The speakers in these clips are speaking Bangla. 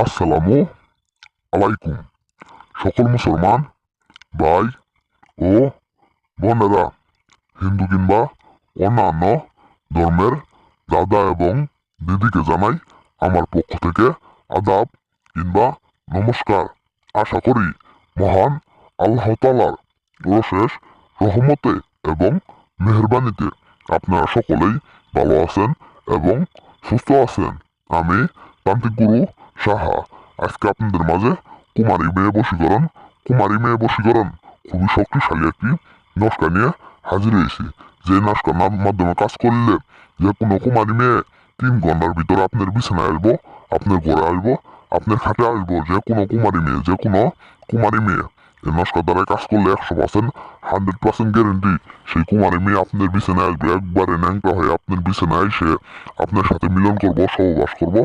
আসসালামু আলাইকুম। সকল মুসলমান, ভাই ও বোনেরা, হিন্দু কিংবা অন্যান্য ধর্মের দাদা এবং দিদিকে জানাই আমার পক্ষ থেকে আদাব কিংবা নমস্কার। আশা করি মহান আল্লাহ তালার অশেষ রহমতে এবং মেহরবানিতে আপনারা সকলেই ভালো আছেন এবং সুস্থ আছেন। আমি তান্ত্রিক গুরু সাহা, আজকে আপনাদের মাঝে কুমারী মেয়ে বশীকরণ, কুমারী মেয়ে বশীকরণ, খুবই শক্তিশালী একটি নস্কা নিয়ে হাজির হয়েছি। যে নস্কার মাধ্যমে কাজ করলে যে কোনো কুমারী মেয়ে তিন ঘণ্টার ভিতরে আপনার বিছানায় আসব, আপনার ঘরে আসব, আপনার খাটে আসব, যে কোনো কুমারী মেয়ে, যে কোনো কুমারী মেয়ে। এই নস্কার কাজ করলে একশো পার্সেন্ট হান্ড্রেড পার্সেন্ট গ্যারেন্টি সেই কুমারী মেয়ে আপনার বিছানায় আসবে, একবারে ন্যাংটা হয়ে আপনার বিছানায় এসে আপনার সাথে মিলন করব, সহবাস করব,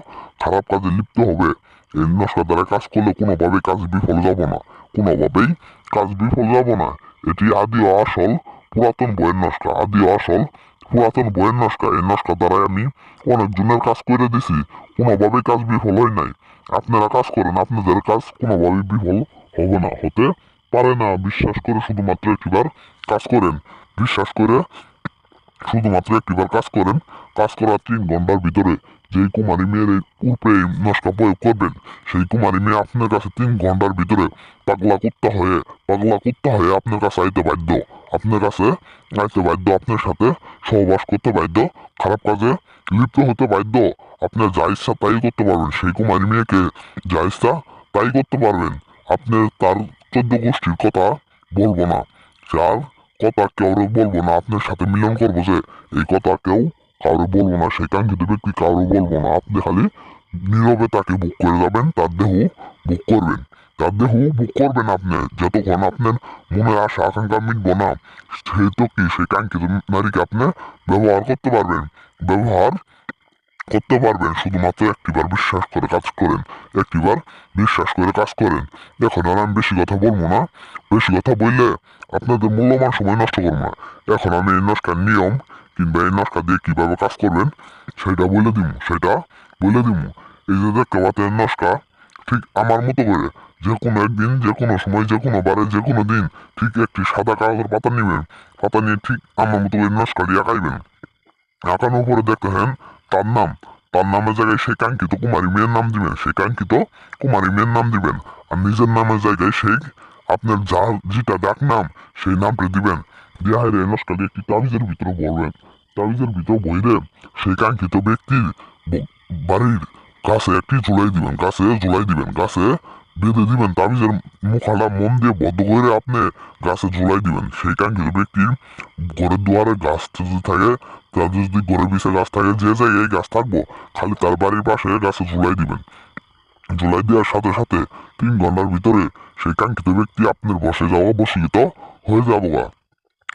খারাপ কাজে লিপ্ত হবে। এই নস্কার দ্বারা কাজ করলে কোনোভাবেই কাজ বিফল যাব না। কোনোভাবেই কাজ বিফল যাব না। এটি আদি ও আসল, পুরাতন বইয়ের নস্কা। আদি ও আসল, পুরাতন বইয়ের নস্কা। এই নস্কার দ্বারাই আমি অনেকজনের কাজ করে দিছি। কোনোভাবেই কাজ বিফল হয় নাই। আপনারা কাজ করেন, আপনাদের কাজ কোনোভাবেই বিফল হবে না। হতে পারে না। বিশ্বাস করে শুধুমাত্র একটিবার কাজ করেন। বিশ্বাস করে শুধুমাত্র একটিবার কাজ করেন। কাজ করার তিন ঘণ্টার ভিতরে যেই কুমারী মেয়ের উপরে নস্কা প্রয়োগ করবেন, সেই কুমারী মেয়ে আপনার কাছে তিন ঘণ্টার ভিতরে পাগলা কুত্তা হয়ে, পাগলা কুত্তা হয়ে আপনার কাছে আইতে বাধ্য। আপনার কাছে আইতে বাধ্য, আপনার সাথে সহবাস করতে বাধ্য, খারাপ কাজে লিপ্ত হতে বাধ্য। আপনার যা ইচ্ছা তাই করতে পারবেন। সেই কুমারী মেয়েকে যা ইচ্ছা তাই করতে পারবেন। আপনি তার চোদ্দ গোষ্ঠীর কথা বলব না। যার কথা কেউ বলব না, আপনার সাথে মিলন করব যে, এই কথা কেউ কারও বলব না, সেই কাঙ্ক্ষিত ব্যক্তি কারও বলব না, আপনি খালি নীরবে তাকে বুক করে যাবেন, তার দেহ বুক করবেন। তার দেহ বুক করবেন আপনি, যতক্ষণ আপনার মনের আশা, আকাঙ্ক্ষা মিটবো না, সেই তো কি, সেই কাঙ্ক্ষিত নারীকে আপনি ব্যবহার করতে পারবেন? ব্যবহার করতে পারবেন, শুধুমাত্র একটিবার বিশ্বাস করে কাজ করেন, একটিবার বিশ্বাস করে কাজ করেন। এখন আর আমি বেশি কথা বলব না, বেশি কথা বললে আপনাদের মূল্যবান সময় নষ্ট করব না। এখন আমি এই নস্কার নিয়ম কিংবা এই নস্কা দিয়ে কীভাবে কাজ করবেন, সেটা বলে দিব, সেটা বলে দিব। এই যে দেখতে পাচ্ছেন নস্কা ঠিক আমার মতো করে যে কোনো একদিন, যে কোনো সময়, যে কোনো বারে, যে কোনো দিন ঠিক একটি সাদা কাগজের পাতা নেবেন, পাতা নিয়ে ঠিক আমার মতো করে নস্কাটি আঁকাইবেন। আঁকানোর পরে দেখতেছেন তার নাম, তার নামের জায়গায় সেই কাঙ্ক্ষিত কুমারী মেয়ের নাম দিবেন, সেই কাঙ্ক্ষিত কুমারী মেয়ের নাম দিবেন। আর নিজের নামের জায়গায় সেই আপনার যা, যেটা ডাক নাম, সেই নামটা দিবেন। দিয়ে হাইরে নস্কালে একটি তাবিজের ভিতরে বলবেন। তাবিজের ভিতরে বইরে সেই কাঙ্ক্ষিত ব্যক্তির বাড়ির কাছে একটি জুলাই দিবেন, গাছে জুলাই দিবেন, গাছে বেঁধে দিবেন তাবিজের মুখাটা মন দিয়ে বদ্ধ করে আপনি গাছে ঝুলাই দিবেন। সেই কাঙ্ক্ষিত ব্যক্তি ঘরের দুয়ারে গাছ যদি থাকে তার যদি ঘরের পিছিয়ে গাছ থাকে, যে জায়গায় গাছ থাকব, খালি তার বাড়ির পাশে গাছে ঝুলাই দিবেন। ঝুলাই দেওয়ার সাথে সাথে তিন ঘণ্টার ভিতরে সেই কাঙ্ক্ষিত ব্যক্তি আপনার বসে যাওয়া বসিত হয়ে যাব গা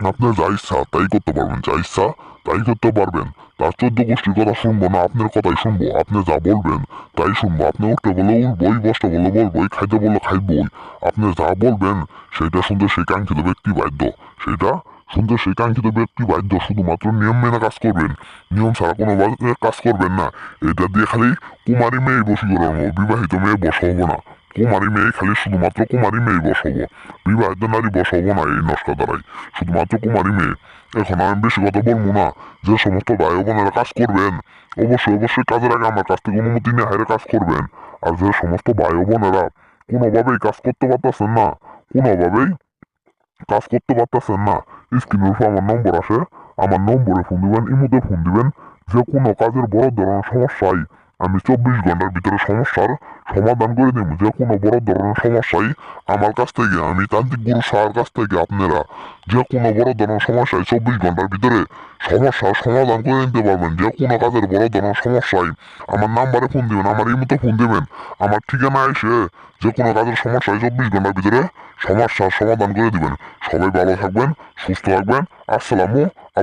আপনার যা ইচ্ছা, তাই করতে পারবেন। যা ইচ্ছা, তাই করতে পারবেন। তার চোদ্দ গোষ্ঠীর কথা শুনব না, আপনার কথাই শুনব। আপনি যা বলবেন, তাই শুনব। আপনি উঠতে বলে, উঠবই, বসতে বলে, বলবই, খাইতে বললে খাইবই। আপনি যা বলবেন, সেটা শুনতে সেই কাঙ্ক্ষিত ব্যক্তি বাধ্য। সেটা শুনতে সেই কাঙ্ক্ষিত ব্যক্তি বাধ্য। শুধুমাত্র নিয়ম মেনে কাজ করবেন। নিয়ম ছাড়া কোনো কাজ করবেন না। এটা দিয়ে খালি কুমারী মেয়ে বসীকরণ হব বিবাহিত মেয়ে বস হব না। কুমারী মেয়ে খালি শুধুমাত্র কুমারী মেয়ে বস হব বিবাহিত নারী বস হব না এই নষ্ট দ্বারাই, শুধুমাত্র কুমারী মেয়ে। এখন আমি বেশি কথা বলব না, যে সমস্ত ভাই বোনেরা কাজ করবেন, অবশ্যই অবশ্যই কাজের আগে আমার কাছ থেকে অনুমতি নিয়ে হাইরে কাজ করবেন। আর যে সমস্ত ভাই বোনেরা কোনোভাবেই কাজ করতে পারতেছেন না, কোনোভাবেই কাজ করতে পারতেছেন না, স্ক্রিনের উপর আমার নম্বর আসে আমার নম্বরে ফোন দিবেন, ইমুতে ফোন দিবেন, যে কোনো কাজের বড় ধরনের সমস্যাই আমি চব্বিশ ঘণ্টার ভিতরে সমস্যার সমাধান করে দেব। যে কোনো বড় ধরনের সমস্যাই আমার কাছ থেকে, আমি তান্ত্রিক গুরু সাহার কাছ থেকে আপনারা যে কোনো বড় ধরনের সমস্যায় চব্বিশ ঘণ্টার ভিতরে সমস্যার সমাধান করে নিতে পারবেন। যে কোনো কাজের বড় ধরনের সমস্যায় আমার নাম্বারে ফোন দিবেন, আমার এই মতো ফোন দিবেন, আমার ঠিকানা এসে যে কোনো কাজের সমস্যায় চব্বিশ ঘণ্টার ভিতরে সমস্যার সমাধান করে দিবেন। সবাই ভালো থাকবেন, সুস্থ থাকবেন। আসসালামু